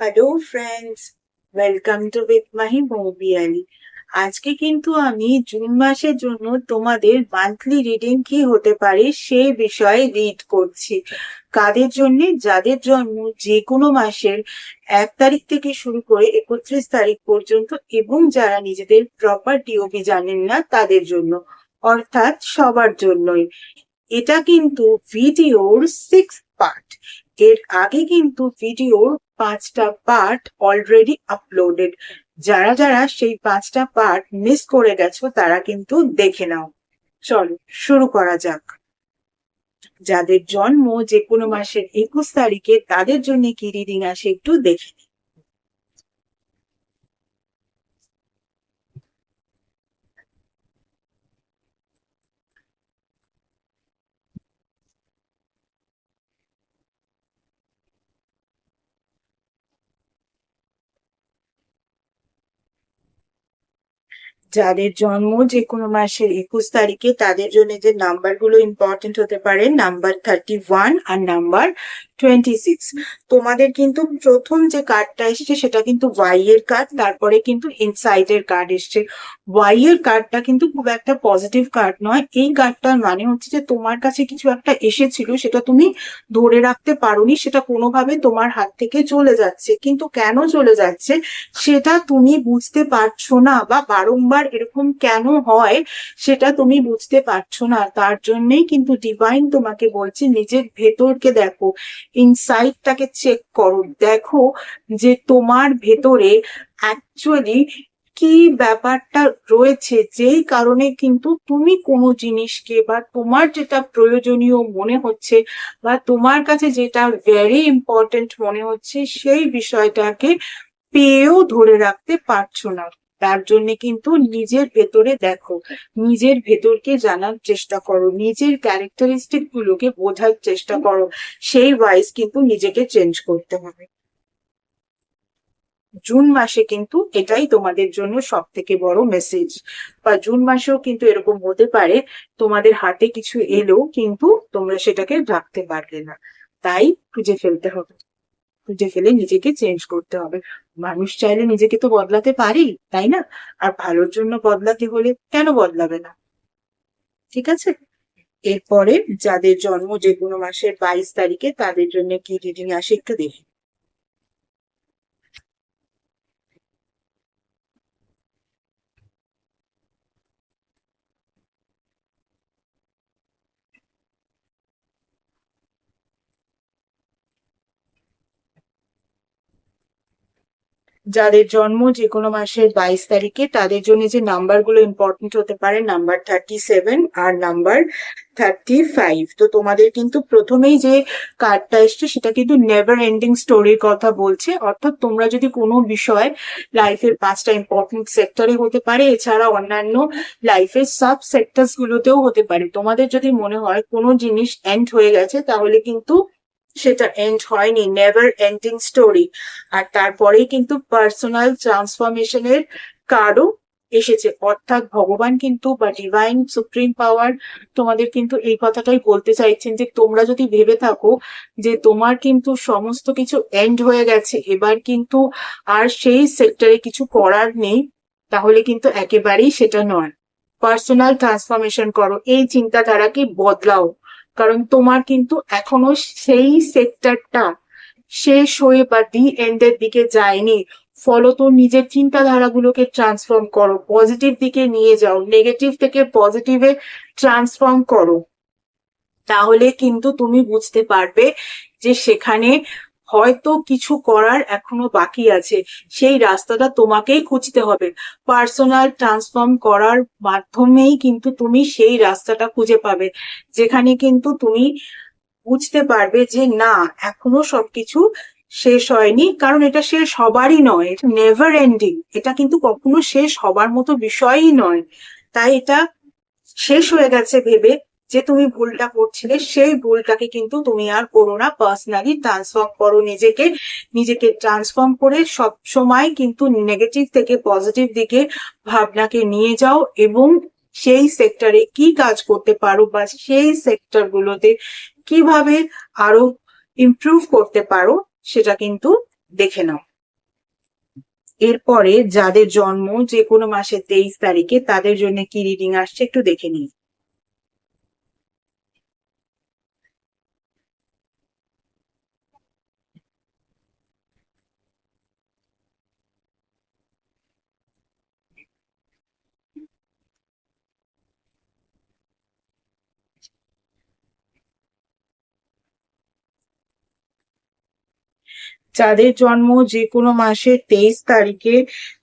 Hello friends welcome to with Mahi Moubiyali আজকে কিন্তু আমি জুন মাসের জন্য তোমাদের মান্থলি রিডিং কি হতে পারে সেই বিষয়ে রিড করছি। কাদের জন্য? যাদের জন্ম যে কোনো মাসের এক তারিখ থেকে শুরু করে একত্রিশ তারিখ পর্যন্ত এবং যারা নিজেদের প্রপার ডিওপি জানেন না, তাদের জন্য, অর্থাৎ সবার জন্যই। এটা কিন্তু ভিডিওর সিক্স পার্ট এর আগে কিন্তু ভিডিওর পাঁচটা পার্ট অলরেডি আপলোডেড যারা যারা সেই পাঁচটা পার্ট মিস করে গেছো, তারা কিন্তু দেখে নাও। চলো, শুরু করা যাক। যাদের জন্ম যে কোনো মাসের একুশ তারিখে, তাদের জন্য কি রিডিং আসে একটু দেখে যাদের জন্ম যে কোনো মাসের একুশ তারিখে তাদের জন্য যে নাম্বারগুলো ইম্পর্টেন্ট হতে পারে নাম্বার থার্টি ওয়ান আর নাম্বার তোমাদের কিন্তু প্রথম যে কার্ডটা এসেছে, সেটা কিন্তু ওয়াই এর কার্ড তারপরে কিন্তু ইনসাইড এর কার্ড এসছে। ওয়াই এর কার্ডটা কিন্তু খুব একটা পজিটিভ কার্ড নয়। এই কার্ডটার মানে হচ্ছে যে তোমার কাছে কিছু একটা এসেছিল, সেটা তুমি ধরে রাখতে পারোনি, সেটা কোনোভাবে তোমার হাত থেকে চলে যাচ্ছে। কিন্তু কেন চলে যাচ্ছে, সেটা তুমি বুঝতে পারছ না বা বারংবার এরকম কেন হয়, সেটা তুমি বুঝতে পারছ না। তার জন্যই কিন্তু ডিভাইন তোমাকে বলছে, নিজের ভেতরকে দেখো। ইনসাইটটাকে চেক করো। দেখো যে তোমার ভেতরে অ্যাকচুয়ালি কি ব্যাপারটা রয়েছে, যেই কারণে কিন্তু তুমি কোনো জিনিসকে বা তোমার যেটা প্রয়োজনীয় মনে হচ্ছে বা তোমার কাছে যেটা ভেরি ইম্পর্টেন্ট মনে হচ্ছে, সেই বিষয়টাকে পেয়েও ধরে রাখতে পারছ না। তার জন্য কিন্তু নিজের ভেতরে দেখো, নিজের ভেতরকে জানার চেষ্টা করো, নিজের ক্যারেক্টারিস্টিক গুলোকে বোঝার চেষ্টা করো, সেই ওয়াইজ কিন্তু নিজেকে চেঞ্জ করতে হবে। জুন মাসে কিন্তু এটাই তোমাদের জন্য সব থেকে বড় মেসেজ বা জুন মাসেও কিন্তু এরকম হতে পারে, তোমাদের হাতে কিছু এলো কিন্তু তোমরা সেটাকে রাখতে পারলে না। তাই খুঁজে ফেলতে হবে। খুঁজে ফেলে নিজেকে চেঞ্জ করতে হবে। মানুষ চাইলে নিজেকে তো বদলাতে পারি, তাই না? আর ভালোর জন্য বদলাতে হলে কেন বদলাবে না? ঠিক আছে? এরপরে যাদের জন্ম যে কোনো মাসের বাইশ তারিখে তাদের জন্য কি রিডিং আসে একটু দেখি। যাদের জন্ম যে কোনো মাসের বাইশ তারিখে, তাদের জন্য যে নাম্বারগুলো ইম্পর্টেন্ট হতে পারে, নাম্বার থার্টি সেভেন আর নাম্বার থার্টি ফাইভ তো তোমাদের কিন্তু প্রথমেই যে কার্ডটা এসছে, সেটা কিন্তু নেভার এন্ডিং স্টোরির কথা বলছে। অর্থাৎ তোমরা যদি কোনো বিষয় লাইফের পাঁচটা ইম্পর্টেন্ট সেক্টরে হতে পারে, এছাড়া অন্যান্য লাইফের সাব সেক্টরস গুলোতেও হতে পারে। তোমাদের যদি মনে হয় কোনো জিনিস এন্ড হয়ে গেছে, তাহলে কিন্তু সেটা এন্ড হয়নি নেভার এন্ডিং স্টোরি আর তারপরেই কিন্তু পার্সোনাল ট্রান্সফরমেশনের কার্ডও এসেছে। অর্থাৎ ভগবান কিন্তু বা ডিভাইন সুপ্রিম পাওয়ার তোমাদের কিন্তু এই কথাটাই বলতে চাইছেন যে, তোমরা যদি ভেবে থাকো যে তোমার কিন্তু সমস্ত কিছু এন্ড হয়ে গেছে, এবার কিন্তু আর সেই সেক্টরে কিছু করার নেই, তাহলে কিন্তু একেবারেই সেটা নয়। পার্সোনাল ট্রান্সফরমেশন করো। এই চিন্তাধারাকে বদলাও। কারণ তোমার কিন্তু এখনও সেই সেক্টরটা শেষ হয়ে বা ডি এন্ডের দিকে যায়নি। ফলত নিজের চিন্তাধারাগুলোকে ট্রান্সফর্ম করো পজিটিভ দিকে নিয়ে যাও নেগেটিভ থেকে পজিটিভে ট্রান্সফর্ম করো। তাহলে কিন্তু তুমি বুঝতে পারবে যে সেখানে হয়তো কিছু করার এখনও বাকি আছে। সেই রাস্তাটা তোমাকেই খুঁজতে হবে। পার্সোনাল ট্রান্সফর্ম করার মাধ্যমেই কিন্তু তুমি সেই রাস্তাটা খুঁজে পাবে, যেখানে কিন্তু তুমি বুঝতে পারবে যে না, এখনও সবকিছু শেষ হয়নি। কারণ এটা শেষ হবারই নয় নেভার এন্ডিং এটা কিন্তু কখনো শেষ হবার মতো বিষয়ই নয়। তাই এটা শেষ হয়ে গেছে ভেবে যে তুমি ভুলটা করছিলে, সেই ভুলটাকে কিন্তু তুমি আর করো না পার্সোনালি ট্রান্সফর্ম করো নিজেকে নিজেকে ট্রান্সফর্ম করে সব সময় কিন্তু নেগেটিভ থেকে পজিটিভ দিকে ভাবনাকে নিয়ে যাও এবং সেই সেক্টরে কি কাজ করতে পারো বা সেই সেক্টর গুলোতে কীভাবে আরও ইমপ্রুভ করতে পারো সেটা কিন্তু দেখে নাও। এরপরে যাদের জন্ম যে কোনো মাসের তেইশ তারিখে তাদের জন্য কি রিডিং আসছে একটু দেখে নিই যাদের জন্ম যে কোনো মাসের তেইশ তারিখে,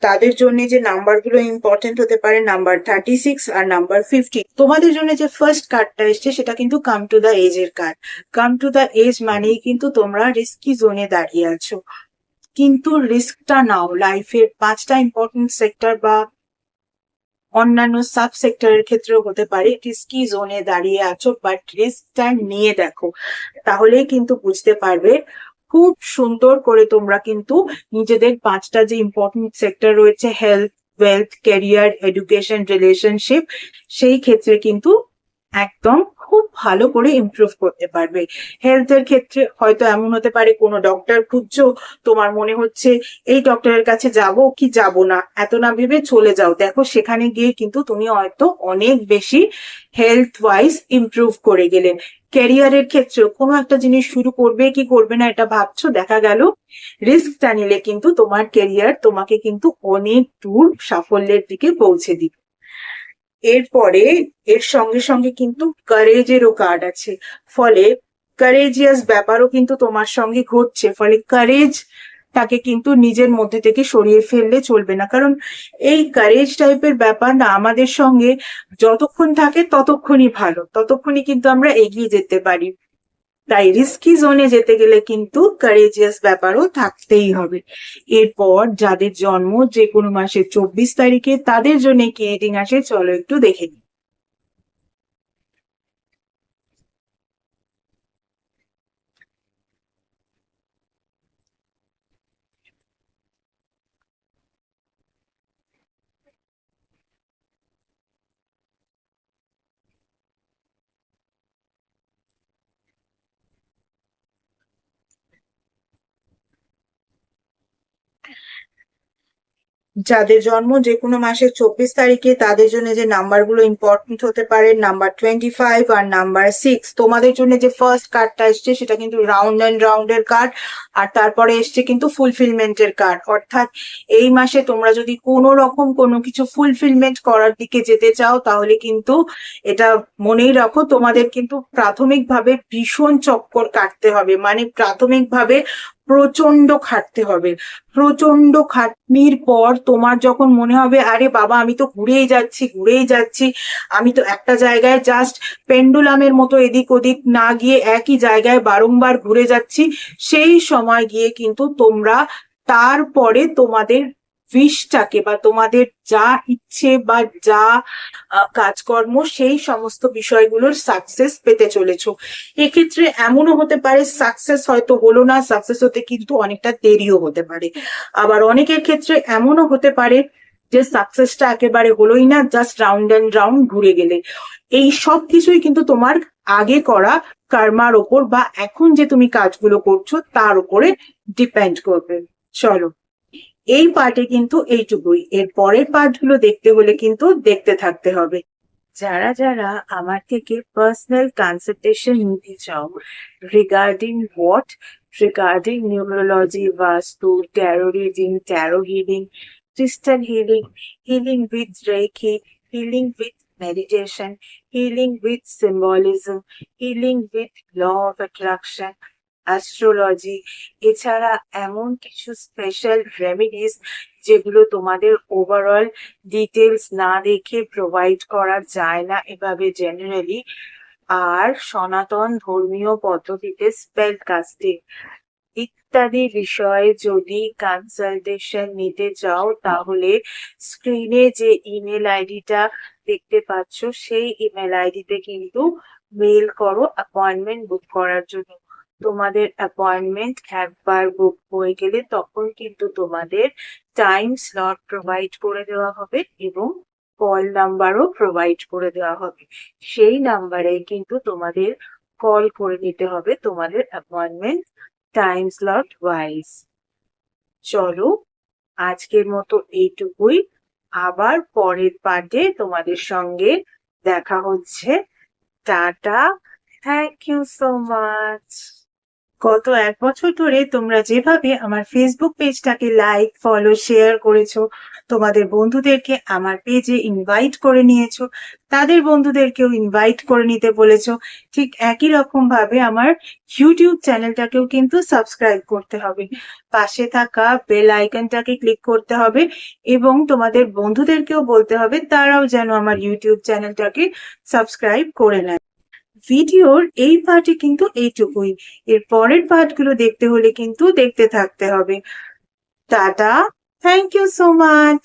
তাদের জন্য যে নাম্বারগুলো ইম্পর্টেন্ট হতে পারে নাম্বার থার্টি সিক্স আর নাম্বার ফিফটি তোমাদের জন্য যে ফার্স্ট কার্ডটা এসছে, সেটা কিন্তু কাম টু দ্য এজ এর card come to the edge মানেই কিন্তু তোমরা রিস্কি জোনে দাঁড়িয়ে আছো। কিন্তু রিস্কটা নাও। লাইফের পাঁচটা ইম্পর্টেন্ট সেক্টর বা অন্যান্য সাব সেক্টরের ক্ষেত্রেও হতে পারে রিস্কি জোনে দাঁড়িয়ে আছো বাট রিস্কটা নিয়ে দেখো। তাহলেই কিন্তু বুঝতে পারবে খুব সুন্দর করে তোমরা কিন্তু নিজেদের পাঁচটা যে ইম্পর্টেন্ট সেক্টর রয়েছে health wealth career education relationship সেই ক্ষেত্রে কিন্তু একদম খুব ভালো করে ইমপ্রুভ করতে পারবে। হেলথের ক্ষেত্রে হয়তো এমন হতে পারে, কোনো ডক্টর খুঁজছো, তোমার মনে হচ্ছে, এই ডক্টরের কাছে যাব কি যাব না? এত না ভেবে চলে যাও। দেখো, সেখানে গিয়ে কিন্তু তুমি হয়তো অনেক বেশি হেলথ ওয়াইজ ইমপ্রুভ করে গেলে। ক্যারিয়ারের ক্ষেত্রেও কোনো একটা জিনিস শুরু করবে কি করবে না এটা ভাবছ, দেখা গেল। রিস্কটা নিলে কিন্তু তোমার ক্যারিয়ার তোমাকে কিন্তু অনেক দূর সাফল্যের দিকে পৌঁছে দিবে। এরপরে এর সঙ্গে সঙ্গে কিন্তু কারেজেরও কার্ড আছে। ফলে কারেজিয়াস ব্যাপারও কিন্তু তোমার সঙ্গে ঘটছে। ফলে কারেজ তাকে কিন্তু নিজের মধ্যে থেকে সরিয়ে ফেললে চলবে না। কারণ এই কারেজ টাইপের ব্যাপার না, আমাদের সঙ্গে যতক্ষণ থাকে ততক্ষণই ভালো, ততক্ষণই কিন্তু আমরা এগিয়ে যেতে পারি। তাই রিস্কি জোনে যেতে গেলে কিন্তু কারেজিয়াস ব্যাপারও থাকতেই হবে। এরপর যাদের জন্ম যে কোনো মাসের চব্বিশ তারিখে তাদের জন্য কি রিডিং আসে, চলো একটু দেখে নিই। যাদের জন্ম যে কোনো মাসের চব্বিশ তারিখে, তাদের জন্য যে নাম্বারগুলো ইম্পর্টেন্ট হতে পারে নাম্বার টোয়েন্টি ফাইভ আর নাম্বার সিক্স তোমাদের জন্য যে ফার্স্ট কার্ডটা এসছে সেটা কিন্তু রাউন্ড অ্যান্ড রাউন্ডের কার্ড আর তারপরে এসছে কিন্তু ফুলফিলমেন্টের কার্ড অর্থাৎ এই মাসে তোমরা যদি কোনো রকম কোনো কিছু ফুলফিলমেন্ট করার দিকে যেতে চাও, তাহলে কিন্তু এটা মনেই রাখো, তোমাদের কিন্তু প্রাথমিকভাবে ভীষণ চক্কর কাটতে হবে। মানে প্রাথমিকভাবে প্রচণ্ড খাটতে হবে। প্রচণ্ড খাটনির পর তোমার যখন মনে হবে, আরে বাবা, আমি তো ঘুরেই যাচ্ছি ঘুরেই যাচ্ছি, আমি তো একটা জায়গায় জাস্ট পেন্ডুলামের মতো এদিক ওদিক না গিয়ে একই জায়গায় বারংবার ঘুরে যাচ্ছি, সেই সময় গিয়ে কিন্তু তোমরা তারপরে তোমাদের উইশটাকে বা তোমাদের যা ইচ্ছে বা যা কাজকর্ম সেই সমস্ত বিষয়গুলোর সাকসেস পেতে চলেছ। এক্ষেত্রে এমনও হতে পারে সাকসেস হয়তো হলো না সাকসেস হতে কিন্তু অনেকটা দেরিও হতে পারে। আবার অনেকের ক্ষেত্রে এমনও হতে পারে যে সাকসেসটা একেবারে হলোই না জাস্ট রাউন্ড অ্যান্ড রাউন্ড ঘুরে গেলে। এই সব কিছুই কিন্তু তোমার আগে করা কর্মার ওপর বা এখন যে তুমি কাজগুলো করছ, তার উপরে ডিপেন্ড করবে। চলো। এই পার্টে কিন্তু এইটুকুই। এর পরের পার্টগুলো দেখতে হলে কিন্তু দেখতে থাকতে হবে। যারা যারা আমার থেকে পার্সোনাল কনসালটেশন নিতে চাও regarding what regarding neurology vastu tarot reading tarot healing crystal healing healing with reiki healing with meditation healing with symbolism healing with law of attraction, astrology এছাড়া এমন কিছু স্পেশাল রেমিডিস যেগুলো তোমাদের ওভারঅল ডিটেলস না দেখে provide করা যায় না এভাবে জেনারেলি আর সনাতন ধর্মীয় পদ্ধতিতে স্পেল কাস্টিং ইত্যাদি বিষয়ে যদি কনসালটেশন নিতে চাও তাহলে স্ক্রিনে যে ইমেল আইডিটা দেখতে পাচ্ছ সেই ইমেল আইডিতে কিন্তু মেল করো অ্যাপয়েন্টমেন্ট বুক করার জন্য। তোমাদের অ্যাপয়েন্টমেন্ট একবার বুক হয়ে গেলে তখন কিন্তু তোমাদের টাইম স্লট প্রোভাইড করে দেওয়া হবে এবং কল নাম্বারও প্রোভাইড করে দেওয়া হবে। সেই নাম্বারে কিন্তু তোমাদের কল করে নিতে হবে তোমাদের অ্যাপয়েন্টমেন্ট টাইম স্লট ওয়াইজ চলো, আজকের মতো এইটুকুই। আবার পরের পার্টে তোমাদের সঙ্গে দেখা হচ্ছে। Tata thank you so much গত এক বছর ধরে তোমরা যেভাবে আমার ফেসবুক পেজটাকে লাইক ফলো শেয়ার করেছ, তোমাদের বন্ধুদেরকে আমার পেজে ইনভাইট করে নিয়েছো, তাদের বন্ধুদেরকেও ইনভাইট করে নিতে বলেছ, ঠিক একই রকম ভাবে আমার ইউটিউব চ্যানেলটাকেও কিন্তু সাবস্ক্রাইব করতে হবে। পাশে থাকা বেল আইকনটাকে ক্লিক করতে হবে এবং তোমাদের বন্ধুদেরকেও বলতে হবে, তারাও যেন আমার ইউটিউব চ্যানেলটাকে সাবস্ক্রাইব করে নেয়। ভিডিওর এই পার্টে কিন্তু এইটুকুই। এর পরের পার্টগুলো দেখতে হলে কিন্তু দেখতে থাকতে হবে। Tata thank you so much